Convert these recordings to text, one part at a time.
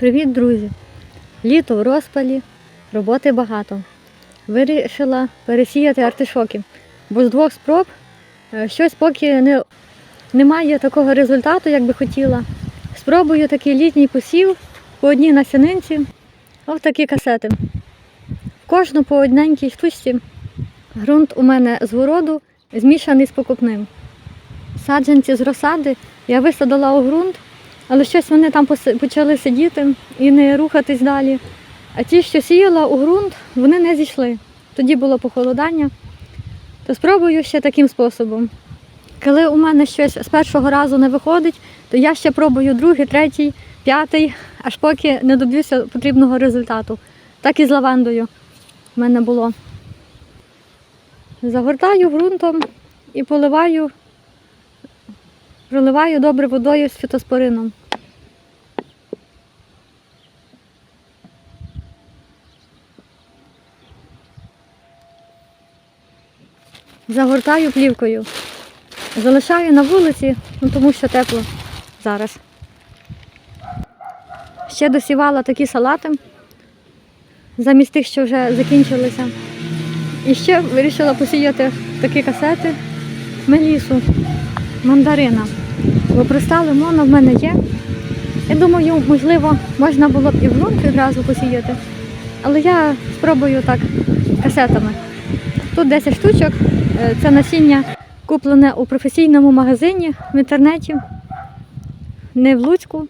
Привіт, друзі! Літо в розпалі, роботи багато. Вирішила пересіяти артишоки, бо з двох спроб е, щось поки не, немає такого результату, як би хотіла. Спробую такий літній посів по одній насінинці, ось такі касети. Кожну по одненькій штучці. Грунт у мене з городу змішаний з покупним. Саджанці з розсади я висадила у ґрунт, але щось вони там почали сидіти і не рухатись далі. А ті, що сіяла у ґрунт, вони не зійшли. Тоді було похолодання. То спробую ще таким способом. Коли у мене щось з першого разу не виходить, то я ще пробую другий, третій, п'ятий, аж поки не доб'юся потрібного результату. Так і з лавандою в мене було. Загортаю ґрунтом і поливаю, проливаю добре водою з фітоспорином. Загортаю плівкою. Залишаю на вулиці, ну тому що тепло зараз. Ще досівала такі салати, замість тих, що вже закінчилися. І ще вирішила посіяти такі касети мелісу, мандарина. Бо проста лимона в мене є. Я думаю, можливо, можна було б і в ґрунт відразу посіяти. Але я спробую так касетами. Тут 10 штучок. Е, Це насіння куплене у професійному магазині в інтернеті, не в Луцьку.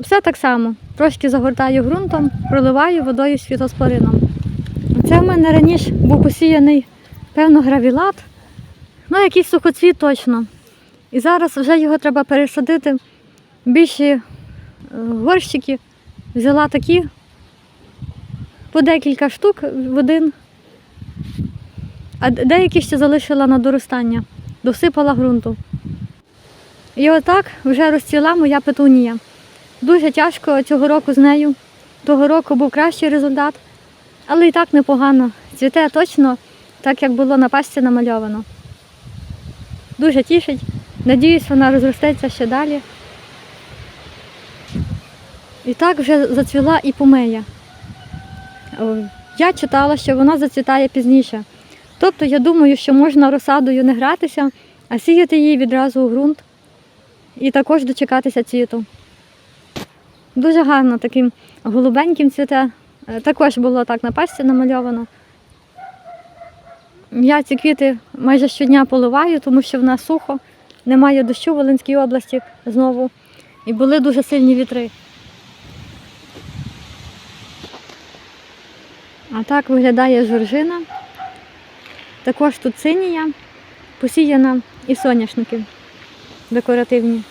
Все так само. Трошки загортаю ґрунтом, проливаю водою з фітоспорином. Це в мене раніше був посіяний, певно, гравілат, ну якийсь сухоцвіт точно. І зараз вже його треба пересадити більші е, горщики. Взяла такі по декілька штук в один, а деякі ще залишила на доростання, досипала ґрунту. І отак вже розцвіла моя петунія. Дуже тяжко цього року з нею. Того року був кращий результат. Але і так непогано. Цвіте точно, так як було на пасті намальовано. Дуже тішить. Надіюсь, вона розростеться ще далі. І так вже зацвіла і помея. Я читала, що вона зацвітає пізніше. Тобто я думаю, що можна розсадою не гратися, а сіяти її відразу у ґрунт і також дочекатися цвіту. Дуже гарно таким голубеньким цвіте. Е, Також було так на пасті намальовано. Я ці квіти майже щодня поливаю, тому що в нас сухо, немає дощу в Волинській області знову. І були дуже сильні вітри. А так виглядає жоржина. Також тут синія, посіяна і соняшники декоративні.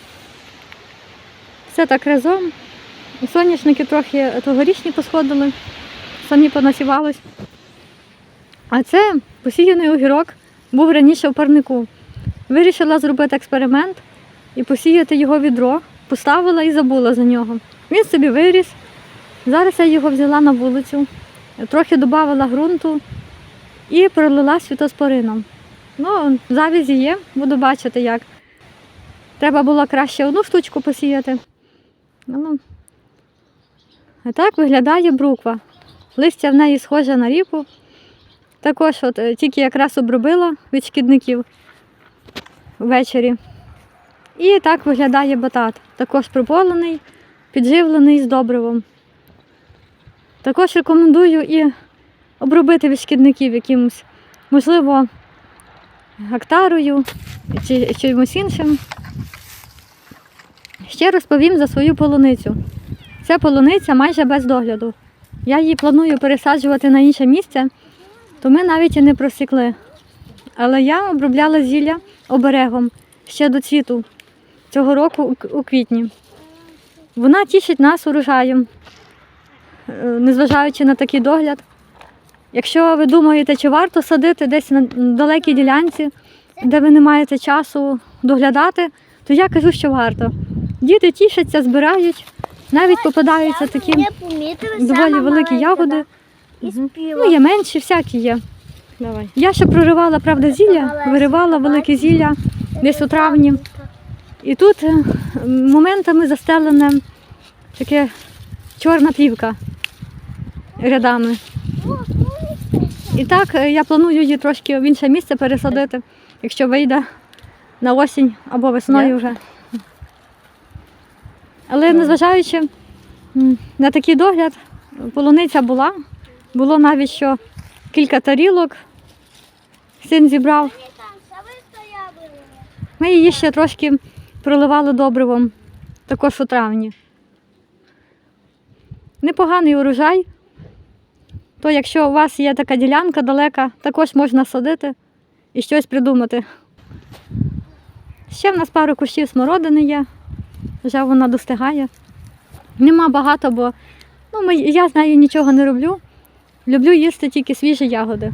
Все так разом. Соняшники трохи тогорічні посходили, самі понасівались. А це посіяний огірок був раніше в парнику. Вирішила зробити експеримент і посіяти його відро, поставила і забула за нього. Він собі виріс. Зараз я його взяла на вулицю, трохи додавала ґрунту і пролила світоспорином. Ну, завізі є, буду бачити як. Треба було краще одну штучку посіяти. Ну, а так виглядає бруква. Листя в неї схоже на ріпу. Також от, е, тільки якраз обробила від шкідників ввечері. І так виглядає батат. Також прополений, підживлений з добривом. Також рекомендую і обробити від шкідників якимось, можливо, гактарою чи чимось іншим. Ще розповім за свою полуницю. Ця полуниця майже без догляду. Я її планую пересаджувати на інше місце, то ми навіть і не просікли. Але я обробляла зілля оберегом ще до цвіту цього року у квітні. Вона тішить нас урожаєм, е, незважаючи на такий догляд. Якщо ви думаєте, чи варто садити десь на далекій ділянці, де ви не маєте часу доглядати, то я кажу, що варто. Діти тішаться, збирають, навіть попадаються такі доволі великі ягоди. Ну, є менші, всякі є. Давай. Я ще проривала, правда, зілля, виривала велике зілля десь у травні. І тут е, моментами застелене таке чорна плівка рядами. І так е, я планую її трошки в інше місце пересадити, якщо вийде на осінь або весною вже. Але незважаючи на такий догляд, полуниця була. Було навіть що кілька тарілок. Син зібрав. Ми її ще трошки проливали добривом, також у травні. Непоганий урожай. То якщо у вас є така ділянка далека, також можна садити і щось придумати. Ще в нас пару кущів смородини є, вже вона достигає. Нема багато, бо ну, ми, я з нею нічого не роблю. Люблю їсти тільки свіжі ягоди.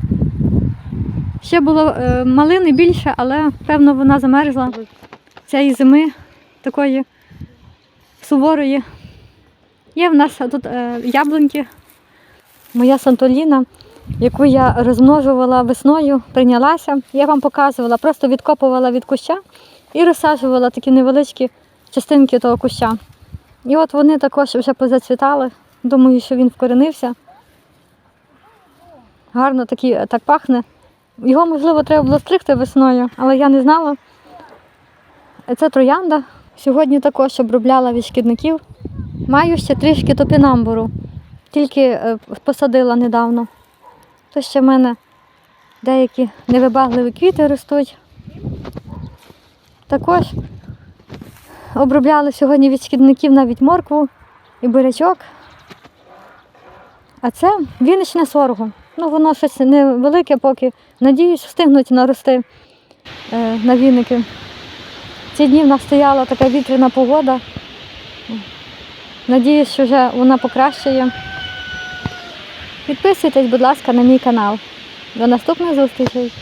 Ще було е, малини більше, але певно вона замерзла цієї зими такої суворої. Є в нас тут е, яблуньки. Моя Сантоліна, яку я розмножувала весною, прийнялася. Я вам показувала, просто відкопувала від куща і розсаджувала такі невеличкі частинки того куща. І от вони також вже позацвітали. Думаю, що він вкоренився. Гарно такі, так пахне. Його, можливо, треба було стригти весною, але я не знала. Це троянда. Сьогодні також обробляла від шкідників. Маю ще трішки топінамбуру. Тільки е, посадила недавно. То ще в мене деякі невибагливі квіти ростуть. Також обробляли сьогодні від шкідників навіть моркву і бурячок. А це віничне сорго. Ну, воно щось невелике поки. Надіюсь, встигнуть нарости е, на віники. Ці дні в нас стояла така вітряна погода. Надіюсь, що вже вона покращує. Підписуйтесь, будь ласка, на мій канал. До наступних зустрічей!